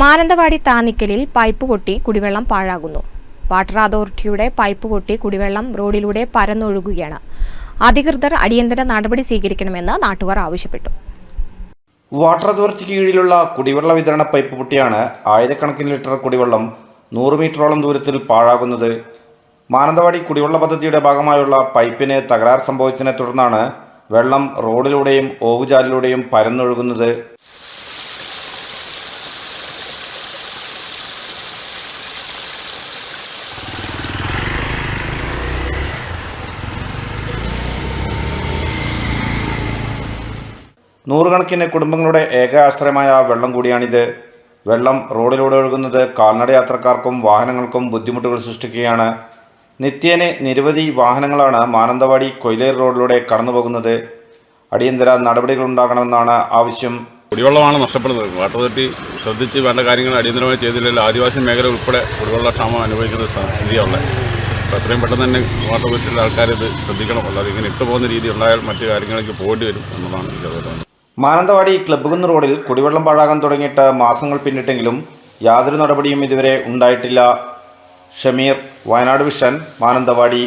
Mananthavady താന്നിക്കലിൽ pipe പൊട്ടി കുടിവെള്ളം പാഴാകുന്നു. Water അതോറിറ്റിയുടെ പൈപ്പ് പൊട്ടി കുടിവെള്ളം റോഡിലൂടെ പരന്നൊഴുകുകയാണ്. അധികൃതർ അടിയന്തര നടപടി സ്വീകരിക്കണമെന്ന് നാട്ടുകാർ ആവശ്യപ്പെട്ടു. വാട്ടർ അതോറിറ്റിക്ക് കീഴിലുള്ള കുടിവെള്ള വിതരണ പൈപ്പ് പൊട്ടിയാണ് ആയിരക്കണക്കിന് ലിറ്റർ കുടിവെള്ളം നൂറ് മീറ്ററോളം ദൂരത്തിൽ പാഴാകുന്നത്. മാനന്തവാടി കുടിവെള്ള പദ്ധതിയുടെ ഭാഗമായുള്ള പൈപ്പിന് തകരാർ സംഭവിച്ചതിനെ തുടർന്നാണ് വെള്ളം റോഡിലൂടെയും ഓവുചാലിലൂടെയും പരന്നൊഴുകുന്നത്. നൂറുകണക്കിന് കുടുംബങ്ങളുടെ ഏക ആശ്രയമായ വെള്ളം കൂടിയാണിത്. വെള്ളം റോഡിലൂടെ ഒഴുകുന്നത് കാൽനട യാത്രക്കാർക്കും വാഹനങ്ങൾക്കും ബുദ്ധിമുട്ടുകൾ സൃഷ്ടിക്കുകയാണ്. നിത്യേന നിരവധി വാഹനങ്ങളാണ് മാനന്തവാടി കൊയിലേർ റോഡിലൂടെ കടന്നുപോകുന്നത്. അടിയന്തര നടപടികൾ ഉണ്ടാകണമെന്നാണ് ആവശ്യം. കുടിവെള്ളമാണ് നഷ്ടപ്പെടുന്നത്. വാട്ടർ അതോറിറ്റി ശ്രദ്ധിച്ച് വേണ്ട കാര്യങ്ങൾ അടിയന്തരമായി ചെയ്തില്ലെങ്കിൽ ആദിവാസി മേഖല ഉൾപ്പെടെ കുടിവെള്ള ക്ഷാമം അനുഭവിക്കുന്ന സ്ഥിതിയുള്ളത് അപ്പോൾ എത്രയും പെട്ടെന്ന് തന്നെ വാട്ടർ അതോറിറ്റിയിലെ ആൾക്കാരിത് ശ്രദ്ധിക്കണം. അല്ലാതെ ഇങ്ങനെ ഇട്ടുപോകുന്ന രീതി ഉണ്ടായാൽ മറ്റു കാര്യങ്ങളിലേക്ക് പോകേണ്ടി വരും എന്നുള്ളതാണ് എനിക്ക് തോന്നുന്നത് മാനന്തവാടി ക്ലബ്ബുകുന്ന് റോഡിൽ കുടിവെള്ളം പാഴാകാൻ തുടങ്ങിയിട്ട് മാസങ്ങൾ പിന്നിട്ടെങ്കിലും യാതൊരു നടപടിയും ഇതുവരെ ഉണ്ടായിട്ടില്ല. ഷമീർ വയനാട് വിഷൻ മാനന്തവാടി.